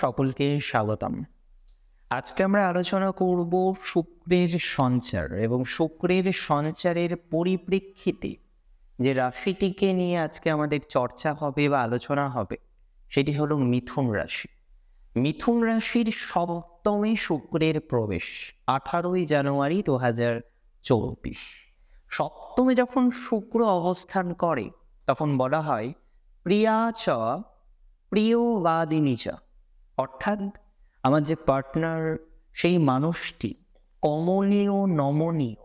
সকলকে স্বাগতম। আজকে আমরা আলোচনা করব শুক্রের সঞ্চার এবং শুক্রের সঞ্চারের পরিপ্রেক্ষিতে যে রাশিটিকে নিয়ে আজকে আমাদের চর্চা হবে বা আলোচনা হবে, সেটি হলো মিথুন রাশি। মিথুন রাশির সপ্তমে শুক্রের প্রবেশ, আঠারোই জানুয়ারি দু হাজার চব্বিশ। সপ্তমে যখন শুক্র অবস্থান করে, তখন বলা হয়, প্রিয়া চ, প্রিয়বাদিনী চ। অর্থাৎ আমার যে পার্টনার সেই মানুষটি কমনীয়, নমনীয়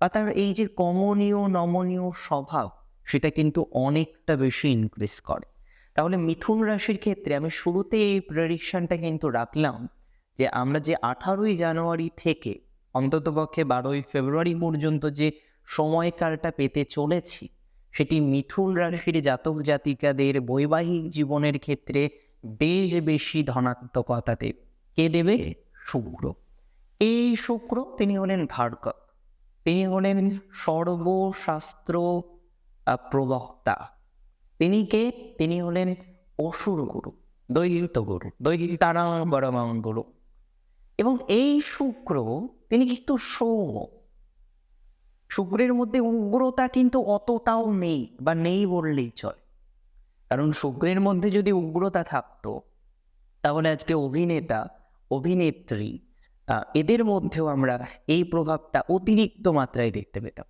বা তার এই যে কমনীয়, নমনীয় স্বভাব, সেটা কিন্তু অনেকটা বেশি ইনক্রিজ করে। তাহলে মিথুন রাশির ক্ষেত্রে আমি শুরুতে এই প্রেডিকশানটা কিন্তু রাখলাম যে আমরা যে আঠারোই জানুয়ারি থেকে অন্ততপক্ষে বারোই ফেব্রুয়ারি পর্যন্ত যে সময়কালটা পেতে চলেছি, সেটি মিথুন রাশির জাতক জাতিকাদের বৈবাহিক জীবনের ক্ষেত্রে বেশ বেশি ধনাত্মকতা দেবে কে দেবে? শুক্র। এই শুক্র তিনি হলেন ভার্গব। তিনি হলেন সর্বশাস্ত্র প্রবক্তা। তিনি কে? তিনি হলেন অসুর গুরু, দৈহিত গুরু দৈহিতারা বরমাং গুরু। এবং এই শুক্র, তিনি কিন্তু সৌম শুক্রের মধ্যে উগ্রতা কিন্তু অতটাও নেই বা নেই বললেই চলে। কারণ শুক্রের মধ্যে যদি উগ্রতা থাকতো, তাহলে আজকে অভিনেতা, অভিনেত্রী এদের মধ্যেও আমরা এই প্রভাবটা অতিরিক্ত মাত্রায় দেখতে পেতাম।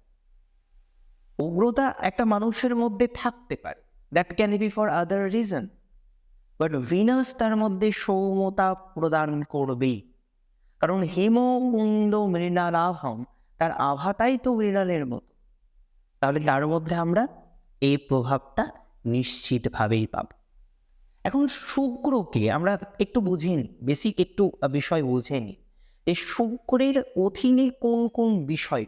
উগ্রতা একটা মানুষের মধ্যে থাকতে পারে। That can be for other reason but Venus তার মধ্যে সৌমতা প্রদান করবেই। কারণ হেম কুন্দ মৃণালাভম, তার আভাটাই তো মৃণালের মতো। তাহলে তার মধ্যে আমরা এই প্রভাবটা নিশ্চিতভাবেই পাব। এখন শুক্রকে আমরা একটু বুঝে নিই বেসিক একটু বিষয় বুঝে নিই যে শুক্রের অধীনে কোন কোন বিষয়।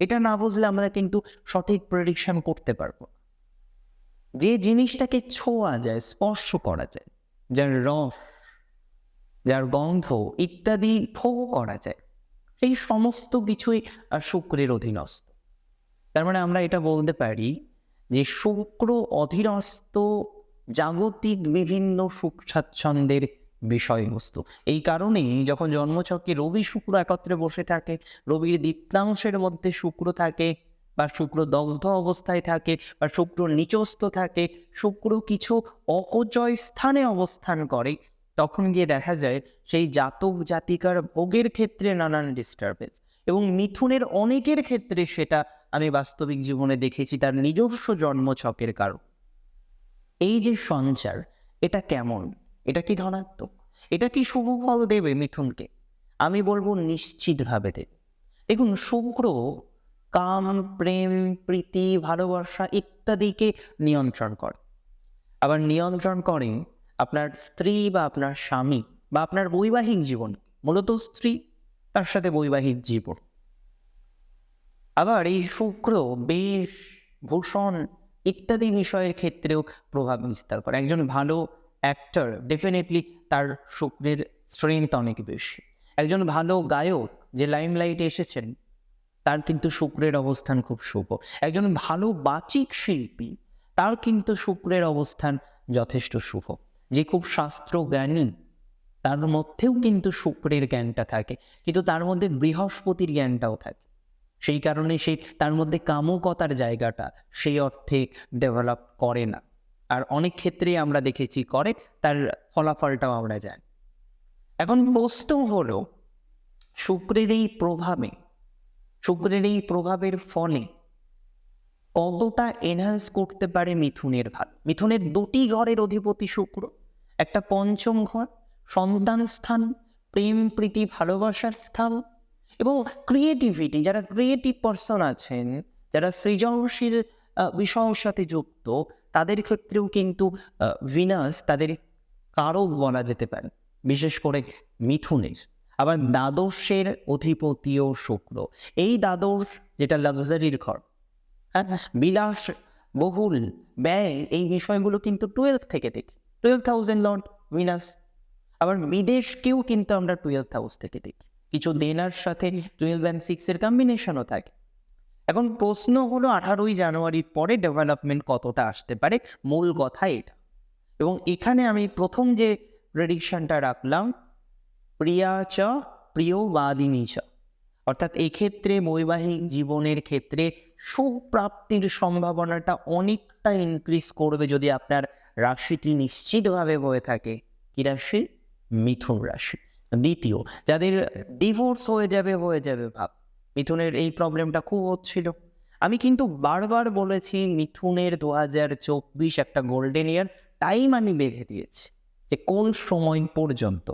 এটা না বুঝলে আমরা কিন্তু সঠিক প্রেডিকশন করতে পারব যে জিনিসটাকে ছোঁয়া যায়, স্পর্শ করা যায়, যার রস, যার গন্ধ ইত্যাদি ভোগ করা যায়, সেই সমস্ত কিছুই শুক্রের অধীনস্থ। তার মানে আমরা এটা বলতে পারি যে শুক্র অধীনস্থ জাগতিক বিভিন্ন সুখ স্বাচ্ছন্দ্যের বিষয়বস্তু। এই কারণেই যখন জন্মচক্রে রবি শুক্র একত্রে বসে থাকে, রবির দীপ্তাংশের মধ্যে শুক্র থাকে বা শুক্র দগ্ধ অবস্থায় থাকে বা শুক্র নিচস্থ থাকে, শুক্র কিছু অপচয় স্থানে অবস্থান করে, তখন গিয়ে দেখা যায় সেই জাতক জাতিকার ভোগের ক্ষেত্রে নানান ডিস্টারবেন্স এবং মিথুনের অনেকের ক্ষেত্রে সেটা আমি বাস্তবিক জীবনে দেখেছি তার নিজস্ব জন্মছকের কারণ। এই যে সঞ্চার, এটা কেমন? এটা কি ধনাত্মক? এটা কি শুভ ফল দেবে মিথুনকে? আমি বলব নিশ্চিতভাবে দেবে। দেখুন শুক্র কাম, প্রেম, প্রীতি, ভালোবাসা ইত্যাদিকে নিয়ন্ত্রণ করে। আবার নিয়ন্ত্রণ করেন আপনার স্ত্রী বা আপনার স্বামী বা আপনার বৈবাহিক জীবন, মূলত স্ত্রী, তার সাথে বৈবাহিক জীবন। আবার এই শুক্র, বেশ, ভূষণ ইত্যাদি বিষয়ের ক্ষেত্রেও প্রভাব বিস্তার করে। একজন ভালো অ্যাক্টর ডেফিনেটলি তার শুক্রের স্ট্রেংথ অনেক বেশি। একজন ভালো গায়ক যে লাইম লাইমলাইটে এসেছেন, তার কিন্তু শুক্রের অবস্থান খুব শুভ। একজন ভালো বাচিক শিল্পী, তার কিন্তু শুক্রের অবস্থান যথেষ্ট শুভ। যে খুব শাস্ত্র জ্ঞানী, তার মধ্যেও কিন্তু শুক্রের জ্ঞানটা থাকে। কিন্তু তার মধ্যে বৃহস্পতির জ্ঞানটাও থাকে। সেই কারণে সেই তার মধ্যে কামকতার জায়গাটা সেই অর্থে ডেভেলপ করে না। আর অনেক ক্ষেত্রেই আমরা দেখেছি করে, তার ফলাফলটাও আমরা জানি। এখন প্রশ্ন হলো, শুক্রের এই প্রভাবে, শুক্রের এই প্রভাবের ফলে কতটা এনহান্স করতে পারে মিথুনের ভাব মিথুনের দুটি ঘরের অধিপতি শুক্র, একটা পঞ্চম ঘর, সন্তান স্থান, প্রেম, প্রীতি, ভালোবাসার স্থান এবং ক্রিয়েটিভিটি যারা ক্রিয়েটিভ পার্সন আছেন, যারা সৃজনশীল বিষয়ের সাথে যুক্ত, তাদের ক্ষেত্রেও কিন্তু ভিনাস তাদের কারক বলা যেতে পারে, বিশেষ করে মিথুনের। আবার দ্বাদশের অধিপতিও শুক্র। এই দ্বাদশ যেটা লাক্সারির ঘর হ্যাঁ বিলাস, বহুল, ব্যয়, এই বিষয়গুলো কিন্তু টুয়েলভ থেকে দেখি। টুয়েলভ থাউজেন্ড লট ভিনাস আবার বিদেশকেও কিন্তু আমরা টুয়েলভ হাউস থেকে দেখি। কিছু দেনার সাথে টুয়েলভ অ্যান্ড সিক্সের কম্বিনেশনও থাকে। এখন প্রশ্ন হলো, আঠারোই জানুয়ারির পরে ডেভেলপমেন্ট কতটা আসতে পারে? মূল কথা এটা। এবং এখানে আমি প্রথম যে প্রেডিকশনটা রাখলাম, প্রিয়া চ, প্রিয় বাদিনী চ। অর্থাৎ এক্ষেত্রে বৈবাহিক জীবনের ক্ষেত্রে সুপ্রাপ্তির সম্ভাবনাটা অনেকটা ইনক্রিজ করবে যদি আপনার রাশিটি নিশ্চিতভাবে হয়ে থাকে। কি রাশি? মিথুন রাশি। দ্বিতীয়, যাদের ডিভোর্স হয়ে যাবে হয়ে যাবে ভাব। মিথুনের এই প্রবলেমটা খুব হচ্ছিল। আমি কিন্তু বারবার বলেছি, মিথুনের দু হাজার চব্বিশ একটা গোল্ডেন ইয়ার টাইম আমি বেঁধে দিয়েছি, যে কোন সময় পর্যন্ত?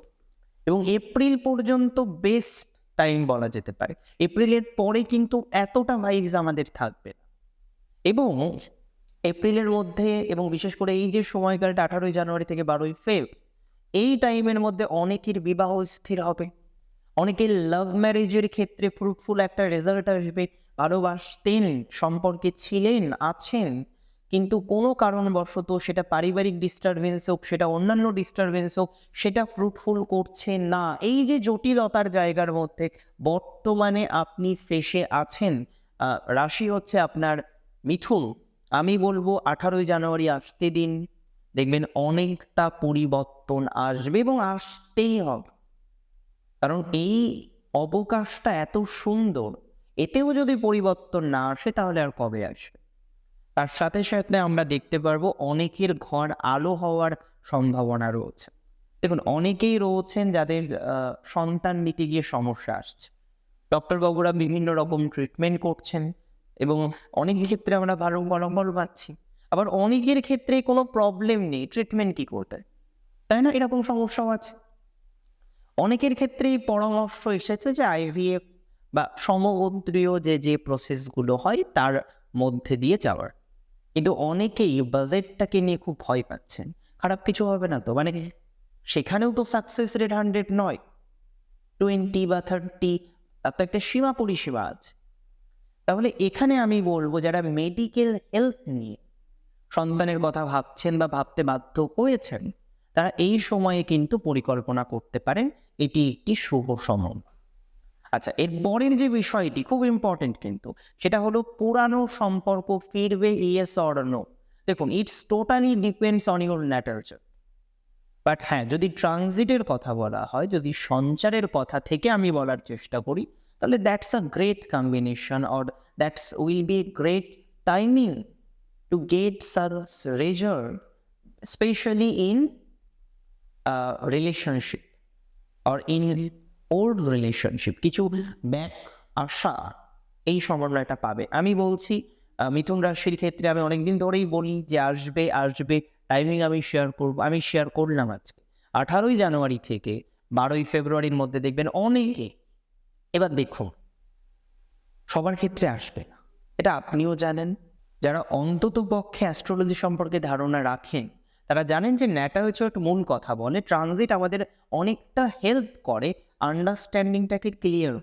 এবং এপ্রিল পর্যন্ত বেস্ট টাইম বলা যেতে পারে। এপ্রিলের পরে কিন্তু এতটা ভাইবস আমাদের থাকবে না। এবং এপ্রিলের মধ্যে এবং বিশেষ করে এই যে সময়কালটা, আঠারোই জানুয়ারি থেকে বারোই ফেব এই টাইমের মধ্যে অনেকের বিবাহ স্থির হবে। অনেকের লাভ ম্যারেজের ক্ষেত্রে ফ্রুটফুল একটা রেজাল্ট আসবে। ভালোবাসতেন, সম্পর্কে ছিলেন, আছেন, কিন্তু কোনো কারণবশত সেটা পারিবারিক ডিস্টারবেন্স হোক, সেটা অন্যান্য ডিস্টারবেন্স হোক, সেটা ফ্রুটফুল করছে না। এই যে জটিলতার জায়গার মধ্যে বর্তমানে আপনি ফেসে আছেন রাশি হচ্ছে আপনার মিথুন। আমি বলব আঠারোই জানুয়ারি আসতে দিন। দেখবেন অনেকটা পরিবর্তন আসবে এবং আসতেই হবে। কারণ এই অবকাশটা এত সুন্দর, এতেও যদি পরিবর্তন না আসে তাহলে আর কবে আসবে? তার সাথে সাথে আমরা দেখতে পারব অনেকের ঘর আলো হওয়ার সম্ভাবনা রয়েছে। দেখুন, অনেকেই রয়েছেন যাদের সন্তান নিতে গিয়ে সমস্যা আসছে। ডক্টর বাবুরা বিভিন্ন রকম ট্রিটমেন্ট করছেন এবং অনেক ক্ষেত্রে আমরা ভালো ফলাফল পাচ্ছি আবার অনেকের ক্ষেত্রে কোনো প্রবলেম নেই ট্রিটমেন্ট কি করতে? তাই না? এরকম সমস্যাও আছে। অনেকের ক্ষেত্রেই পরামর্শ এসেছে যে আইভিএফ বা সমগোত্রীয় যে যে প্রসেসগুলো হয়, তার মধ্যে দিয়ে যাওয়ার। কিন্তু অনেকেই বাজেটটাকে নিয়ে খুব ভয় পাচ্ছেন। খারাপ কিছু হবে না তো? মানে সেখানেও তো সাকসেস রেট হান্ড্রেড নয়। টোয়েন্টি বা থার্টি তার তো একটা সীমা পরিষেবা আছে। তাহলে এখানে আমি বলব, যারা মেডিকেল হেলথ নিয়ে সন্তানের কথা ভাবছেন বা ভাবতে বাধ্য হয়েছেন, তারা এই সময়ে কিন্তু পরিকল্পনা করতে পারেন, এটি একটি শুভ সময়। আচ্ছা এর পরের যে বিষয়টি খুব ইম্পর্টেন্ট কিন্তু, সেটা হলো পুরানো সম্পর্ক ফিরবে ইয়েস অর নো। দেখুন it's totally depends on your nature but হ্যাঁ যদি ট্রানজিটের কথা বলা হয়, যদি সঞ্চারের কথা থেকে আমি বলার চেষ্টা করি, তাহলে that's a great combination or that's will be great timing to get source result specially in relationship or in old relationship কিছু ব্যাক আসা, এই সমন্বয়টা পাবে। আমি বলছি মিথুন রাশির ক্ষেত্রে আমি অনেকদিন ধরেই বলি যে আসবে আসবে টাইমিং আমি শেয়ার করব, আমি শেয়ার করলাম আজকে। আঠারোই জানুয়ারি থেকে বারোই ফেব্রুয়ারির মধ্যে দেখবেন অনেকে, এবার দেখুন, সবার ক্ষেত্রে আসবে না। এটা আপনিও জানেন যারা অন্তত পক্ষে অ্যাস্ট্রোলজি সম্পর্কে ধারণা রাখেন, তারা জানেন যে ন্যাটারচার মূল কথা বলে ট্রানজিট আমাদের অনেকটা হেল্প করে আন্ডারস্ট্যান্ডিংটাকে ক্লিয়ার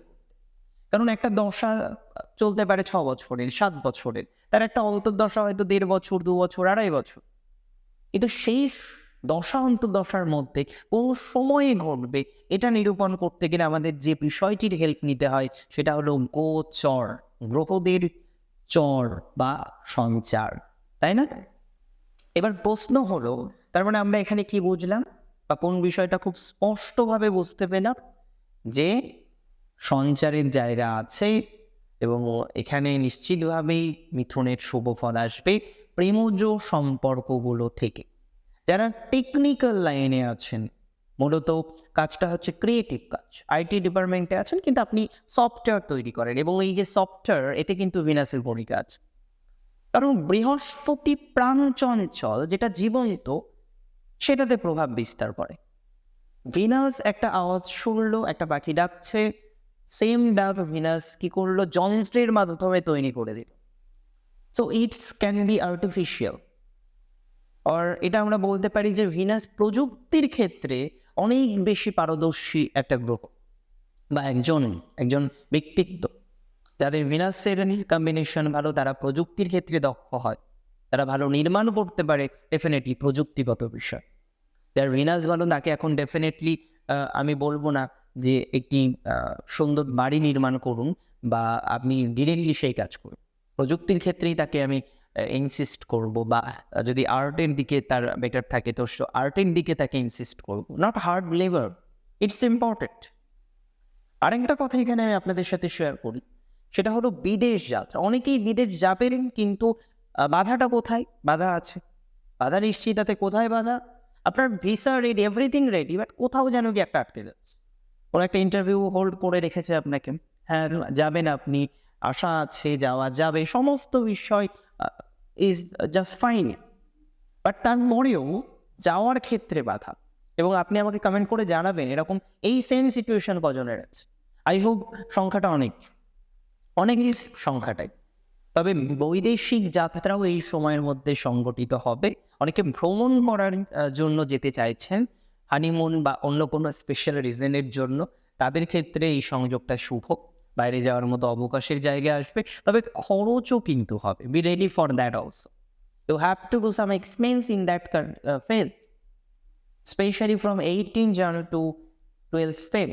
কারণ একটা দশা চলতে পারে ছ বছরের, সাত বছরের, তার একটা অন্তর্দশা হয়তো দেড় বছর, দু বছর, আড়াই বছর। কিন্তু সেই দশা অন্তর্দশার মধ্যে কোন সময়ে ঘটবে, এটা নিরূপণ করতে গেলে আমাদের যে বিষয়টির হেল্প নিতে হয়, সেটা হলো গোচর, গ্রহদের চর বা সঞ্চার, তাই না? এবার প্রশ্ন হলো, তার মানে আমরা এখানে কি বুঝলাম বা কোন বিষয়টা খুব স্পষ্টভাবে বুঝতে পেলাম যে সঞ্চারের জায়গা আছে এবং এখানে নিশ্চিতভাবেই মিথুনের শুভ ফল আসবে প্রেমজ সম্পর্কগুলো থেকে। যারা টেকনিক্যাল লাইনে আছেন মূলত কাজটা হচ্ছে ক্রিয়েটিভ কাজ। আইটি ডিপার্টমেন্টে আছেন কিন্তু আপনি সফটওয়্যার তৈরি করেন এবং এই যে সফটওয়্যার এতে কিন্তু ভিনাসের ভূমিকা আছে। কারণ বৃহস্পতি প্রাণ চঞ্চল যেটা জীবন্ত, সেটাতে প্রভাব বিস্তার করে। ভিনাস একটা আওয়াজ শুনলো, একটা পাখি ডাকছে সেম ডাক ভিনাস কি করল, যন্ত্রের মাধ্যমে তৈরি করে দিল। So it's can be artificial আর এটা আমরা বলতে পারি যে ভিনাস প্রযুক্তির ক্ষেত্রে অনেক বেশি পারদর্শী একটা গ্রহ বা একজন একজন ব্যক্তিত্ব। যাদের ভিনাসের কম্বিনেশন ভালো, তারা প্রযুক্তির ক্ষেত্রে দক্ষ হয়। তারা ভালো নির্মাণ করতে পারে ডেফিনেটলি প্রযুক্তিগত বিষয়। যার ভিনাস ভালো, তাকে এখন ডেফিনেটলি আমি বলব না যে একটি সুন্দর বাড়ি নির্মাণ করুন বা আপনি ডিরেক্টলি সেই কাজ করুন। প্রযুক্তির ক্ষেত্রেই তাকে আমি ইনসিস্ট করব বা যদি আর্টের দিকে তার বেটার থাকে, তো আর্টের দিকে তাকে ইনসিস্ট করব। Not hard labour it's important আরেকটা কথা এখানে আমি আপনাদের সাথে শেয়ার করি, সেটা হলো বিদেশ যাত্রা। অনেকেই বিদেশ যাবেন, কিন্তু বাধাটা কোথায়? বাধা আছে। বাধা নিশ্চয়ই তাতে কোথায় বাধা? আপনার visa ready everything ready but কোথাও যেন কি একটা আটকে যাচ্ছে। কোনো একটা ইন্টারভিউ হোল্ড করে রেখেছে আপনাকে। হ্যাঁ যাবেন আপনি, আশা আছে, যাওয়া যাবে, সমস্ত বিষয় ইজ জাস্ট ফাইন বাট তার মরেও যাওয়ার ক্ষেত্রে বাধা। এবং আপনি আমাকে কমেন্ট করে জানাবেন এরকম এই সেম সিচুয়েশন কজনের আছে। আই হোপ সংখ্যাটা অনেক। অনেক সংখ্যাটাই। তবে বৈদেশিক যাত্রাও এই সময়ের মধ্যে সংগঠিত হবে। অনেকে ভ্রমণ করার জন্য যেতে চাইছেন হানিমুন বা অন্য কোনো স্পেশাল রিজনের জন্য। তাদের ক্ষেত্রে এই সংযোগটা শুভ। বাইরে যাওয়ার মতো অবকাশের জায়গা আসবে, তবে খরচও কিন্তু হবে। Be ready for that also you have to do some expense in that phase specially from eighteen January to twelve Feb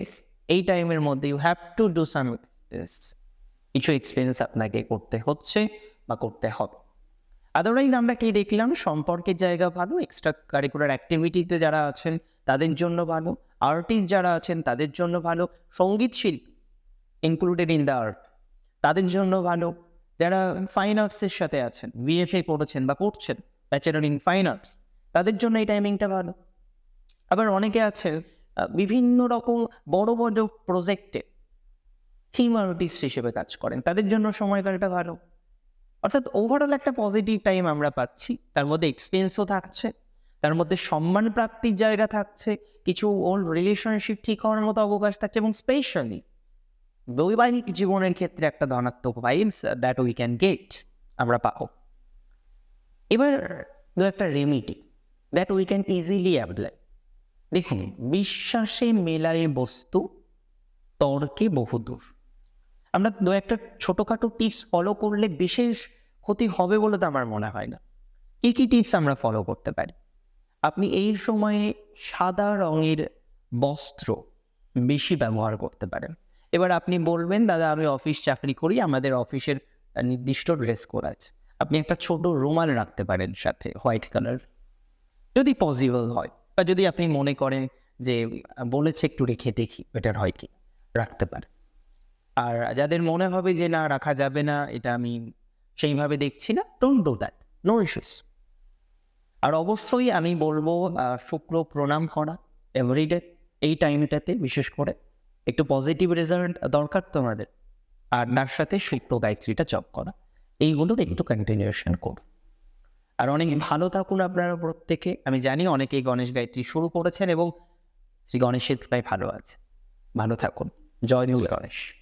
এই টাইমের মধ্যে you have to do some expense কিছু এক্সপেন্স আপনাকে করতে হচ্ছে বা করতে হবে। আদারওয়াইজ আমরা কি দেখলাম? সম্পর্কের জায়গা ভালো এক্সট্রা কারিকুলার অ্যাক্টিভিটিতে যারা আছেন তাদের জন্য ভালো আর্টিস্ট যারা আছেন তাদের জন্য ভালো, সংগীত শিল্পী ইনক্লুডেড ইন দ্য আর্ট তাদের জন্য ভালো। যারা ফাইন আর্টসের সাথে আছেন বিএফএ পড়েছেন বা করছেন ব্যাচেলর ইন ফাইন আর্টস তাদের জন্য এই টাইমিংটা ভালো। আবার অনেকে আছে বিভিন্ন রকম বড় বড় প্রজেক্টে থিম আর্টিস্ট হিসেবে কাজ করেন। তাদের জন্য সময়কালটা ভালো। অর্থাৎ ওভারঅল একটা পজিটিভ টাইম আমরা পাচ্ছি। তার মধ্যে এক্সপিরিয়েন্সও থাকছে। তার মধ্যে সম্মান প্রাপ্তির জায়গা থাকছে। কিছু ওল্ড রিলেশনশিপ ঠিক হওয়ার মতো অবকাশ থাকছে এবং স্পেশালি বৈবাহিক জীবনের ক্ষেত্রে একটা ধনাত্মক vibes that we can get আমরা পাবো। এবার দু একটা remedy that we can easily apply দেখুন, বিশ্বাসে মেলায় বস্তু, তর্কে বহুদূর আমরা দু একটা ছোটোখাটো টিপস ফলো করলে বিশেষ ক্ষতি হবে বলে তো আমার মনে হয় না। কী কী টিপস আমরা ফলো করতে পারি? আপনি এই সময়ে সাদা রঙের বস্ত্র বেশি ব্যবহার করতে পারেন। এবার আপনি বলবেন, দাদা, আমি অফিস চাকরি করি, আমাদের অফিসের নির্দিষ্ট ড্রেস কোড আছে। আপনি একটা ছোট রুমাল রাখতে পারেন সাথে, হোয়াইট কালার। যদি পসিবল হয় বা যদি আপনি মনে করেন যে, বলেছে একটু রেখে দেখি, বেটার হয় কি, রাখতে পারে আর যাদের মনে হবে যে, না, রাখা যাবে না, এটা আমি সেইভাবে দেখছি না don't do that no issues আর অবশ্যই আমি বলব শুক্র প্রণাম করা এভরিডে এই টাইমটাতে বিশেষ করে। একটু পজিটিভ রেজাল্ট দরকার তো আমাদের। আর তার সাথে শুক্র গায়ত্রীটা জপ করা। এইগুলোর একটু কন্টিনিউশন করুন। আর অনেক ভালো থাকুন আপনারা প্রত্যেকে আমি জানি অনেকেই গণেশ গায়ত্রী শুরু করেছেন এবং শ্রী গণেশের প্রায় ভালো আছে। ভালো থাকুন। জয় নিউ গণেশ।